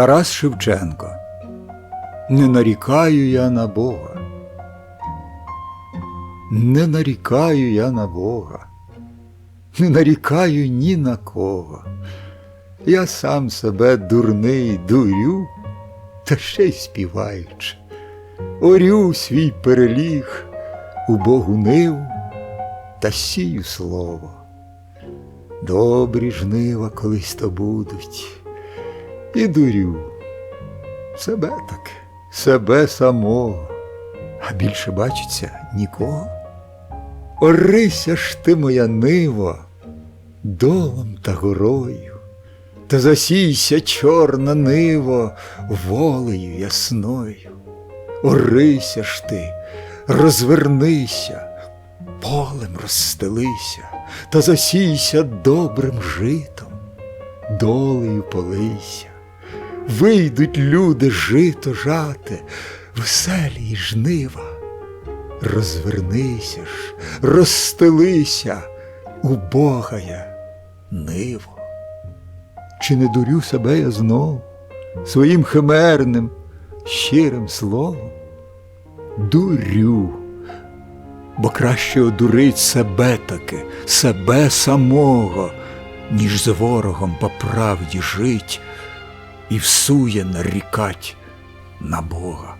Тарас Шевченко. Не нарікаю я на Бога. Не нарікаю я на Бога. Не нарікаю ні на кого. Я сам себе дурний дурю, та ще й співаючи. Орю свій переліг у Богу ниву та сію слово. Добрі жнива колись то будуть, і дурю себе так, себе самого, а більше бачиться нікого. Орися ж ти, моя ниво, долом та горою, та засійся чорна ниво волею ясною. Орися ж ти, розвернися, полем розстелися, та засійся добрим житом, долею полися. Вийдуть люди жито жати, веселі й жнива. Розвернися ж, розстелися, убога я, ниво. Чи не дурю себе я знов своїм химерним, щирим словом? Дурю, бо краще одурить себе таки, себе самого, ніж з ворогом по правді жить і всує нарікать на Бога.